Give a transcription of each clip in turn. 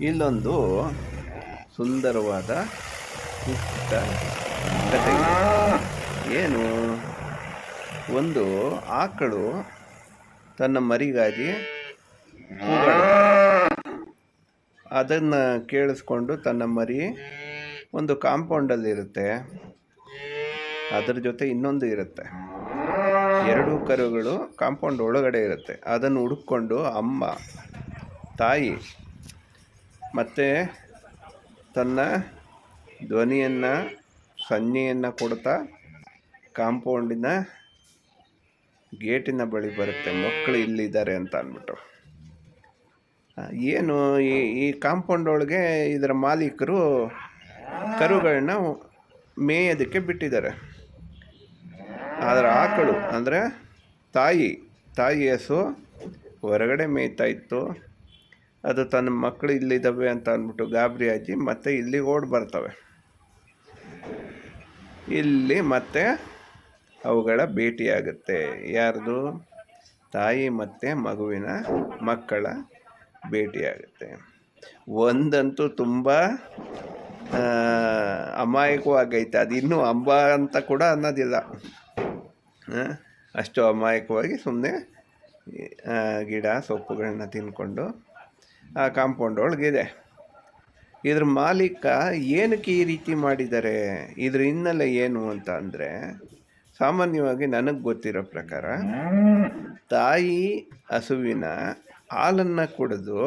ಇಲ್ಲೊಂದು ಸುಂದರವಾದ ಪುಟ್ಟ ಏನು? ಒಂದು ಆಕಳು ತನ್ನ ಮರಿಗಾಗಿ ಅದನ್ನು ಕೇಳಿಸ್ಕೊಂಡು ತನ್ನ ಮರಿ ಒಂದು ಕಾಂಪೌಂಡಲ್ಲಿರುತ್ತೆ ಅದರ ಜೊತೆ ಇನ್ನೊಂದು ಇರುತ್ತೆ. ಎರಡು ಕರುಗಳು ಕಾಂಪೌಂಡ್ ಒಳಗಡೆ ಇರುತ್ತೆ. ಅದನ್ನು ಹುಡುಕೊಂಡು ಅಮ್ಮ, ತಾಯಿ ಮತ್ತು ತನ್ನ ಧ್ವನಿಯನ್ನು, ಸನ್ನೆಯನ್ನು ಕೊಡ್ತಾ ಕಾಂಪೌಂಡಿನ ಗೇಟಿನ ಬಳಿ ಬರುತ್ತೆ. ಮಕ್ಕಳು ಇಲ್ಲಿದ್ದಾರೆ ಅಂತ ಅಂದ್ಬಿಟ್ಟು. ಏನು ಈ ಈ ಕಾಂಪೌಂಡ್ ಒಳಗೆ ಇದರ ಮಾಲೀಕರು ಕರುಗಳನ್ನ ಮೇಯೋದಕ್ಕೆ ಬಿಟ್ಟಿದ್ದಾರೆ. ಆದರೆ ಆಕಳು ಅಂದರೆ ತಾಯಿ ತಾಯಿ ಹಸು ಹೊರಗಡೆ ಮೇಯ್ತಾ ಇತ್ತು. ಅದು ತನ್ನ ಮಕ್ಕಳು ಇಲ್ಲಿದ್ದಾವೆ ಅಂತ ಅಂದ್ಬಿಟ್ಟು ಗಾಬರಿ ಆಗಿ ಮತ್ತೆ ಇಲ್ಲಿ ಓಡಿ ಬರ್ತವೆ. ಇಲ್ಲಿ ಮತ್ತೆ ಅವುಗಳ ಭೇಟಿಯಾಗುತ್ತೆ. ಯಾರ್ದು? ತಾಯಿ ಮತ್ತು ಮಗುವಿನ ಮಕ್ಕಳ ಭೇಟಿಯಾಗುತ್ತೆ. ಒಂದಂತೂ ತುಂಬ ಅಮಾಯಕವಾಗೈತೆ ಅದು ಇನ್ನೂ ಅಂಬ ಅಂತ ಕೂಡ ಅನ್ನೋದಿಲ್ಲ. ಅಷ್ಟು ಅಮಾಯಕವಾಗಿ ಸುಮ್ಮನೆ ಗಿಡ ಸೊಪ್ಪುಗಳನ್ನ ತಿನ್ಕೊಂಡು ಆ ಕಾಂಪೌಂಡ್ ಒಳಗಿದೆ. ಇದ್ರ ಮಾಲೀಕ ಏನಕ್ಕೆ ಈ ರೀತಿ ಮಾಡಿದ್ದಾರೆ ಇದ್ರ ಹಿನ್ನೆಲೆ ಏನು ಅಂತ ಅಂದರೆ, ಸಾಮಾನ್ಯವಾಗಿ ನನಗೆ ಗೊತ್ತಿರೋ ಪ್ರಕಾರ, ತಾಯಿ ಹಸುವಿನ ಹಾಲನ್ನು ಕುಡಿದು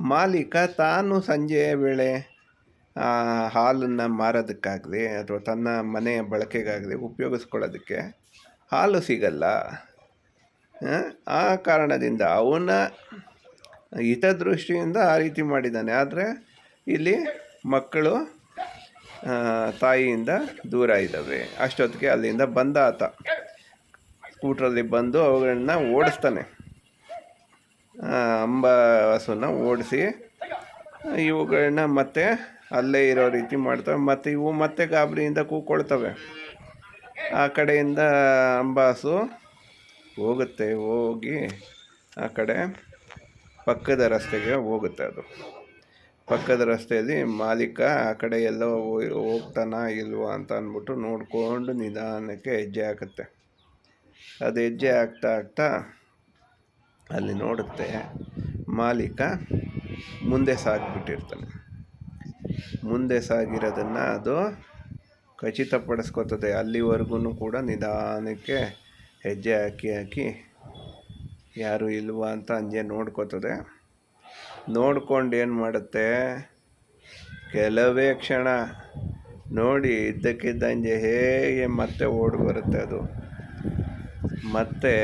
ಮಾಲೀಕ ತಾನು ಸಂಜೆಯ ವೇಳೆ ಹಾಲನ್ನು ಮಾರೋದಕ್ಕಾಗಲಿ ಅಥವಾ ತನ್ನ ಮನೆಯ ಬಳಕೆಗಾಗಲಿ ಉಪಯೋಗಿಸ್ಕೊಳ್ಳೋದಕ್ಕೆ ಹಾಲು ಸಿಗಲ್ಲ. ಆ ಕಾರಣದಿಂದ ಅವನ ಹಿತದೃಷ್ಟಿಯಿಂದ ಆ ರೀತಿ ಮಾಡಿದ್ದಾನೆ. ಆದರೆ ಇಲ್ಲಿ ಮಕ್ಕಳು ತಾಯಿಯಿಂದ ದೂರ ಇದ್ದಾವೆ. ಅಷ್ಟೊತ್ತಿಗೆ ಅಲ್ಲಿಂದ ಬಂದ ಆತ. ಸ್ಕೂಟ್ರಲ್ಲಿ ಬಂದು ಅವುಗಳನ್ನ ಓಡಿಸ್ತಾನೆ. ಅಂಬಾಸನ್ನ ಓಡಿಸಿ ಇವುಗಳನ್ನ ಮತ್ತೆ ಅಲ್ಲೇ ಇರೋ ರೀತಿ ಮಾಡ್ತವೆ. ಮತ್ತು ಇವು ಮತ್ತೆ ಗಾಬರಿಯಿಂದ ಕೂಕೊಳ್ತವೆ. ಆ ಕಡೆಯಿಂದ ಅಂಬಾಸು ಹೋಗುತ್ತೆ. ಹೋಗಿ ಆ ಕಡೆ ಪಕ್ಕದ ರಸ್ತೆಗೆ ಹೋಗುತ್ತೆ ಅದು. ಪಕ್ಕದ ರಸ್ತೆಯಲ್ಲಿ ಮಾಲೀಕ ಆ ಕಡೆ ಎಲ್ಲೋ ಹೋಗ್ತಾನ ಇಲ್ವಾ ಅಂತ ಅಂದ್ಬಿಟ್ಟು ನೋಡಿಕೊಂಡು ನಿಧಾನಕ್ಕೆ ಹೆಜ್ಜೆ ಹಾಕುತ್ತೆ. ಅದು ಹೆಜ್ಜೆ ಆಗ್ತಾ ಆಗ್ತಾ ಅಲ್ಲಿ ನೋಡುತ್ತೆ ಮಾಲೀಕ ಮುಂದೆ ಸಾಗಿಬಿಟ್ಟಿರ್ತಾನೆ. ಮುಂದೆ ಸಾಗಿರೋದನ್ನು ಅದು ಖಚಿತಪಡಿಸ್ಕೊತದೆ. ಅಲ್ಲಿವರೆಗೂ ಕೂಡ ನಿಧಾನಕ್ಕೆ ಹೆಜ್ಜೆ ಹಾಕಿ ಹಾಕಿ ಯಾರು ಇಲ್ವಾ ಅಂತ ಹಂಗೆ ನೋಡ್ಕೋತದೆ. ನೋಡ್ಕೊಂಡು ಏನು ಮಾಡುತ್ತೆ? ಕೆಲವೇ ಕ್ಷಣ ನೋಡಿ ಇದ್ದಕ್ಕಿದ್ದಂಗೆ ಹೇಗೆ ಮತ್ತೆ ಓಡಿ ಬರುತ್ತೆ ಅದು. ಮತ್ತೆ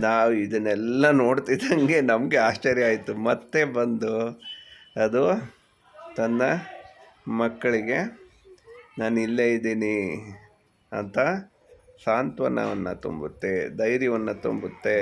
ನಾವು ಇದನ್ನೆಲ್ಲ ನೋಡ್ತಿದ್ದಂಗೆ ನಮಗೆ ಆಶ್ಚರ್ಯ ಆಯಿತು. ಮತ್ತೆ ಬಂದು ಅದು ತನ್ನ ಮಕ್ಕಳಿಗೆ, ನಾನು ಇಲ್ಲೇ ಇದ್ದೀನಿ ಅಂತ ಸಾಂತ್ವನವನ್ನು ತುಂಬುತ್ತೆ ಧೈರ್ಯವನ್ನು ತುಂಬುತ್ತೆ.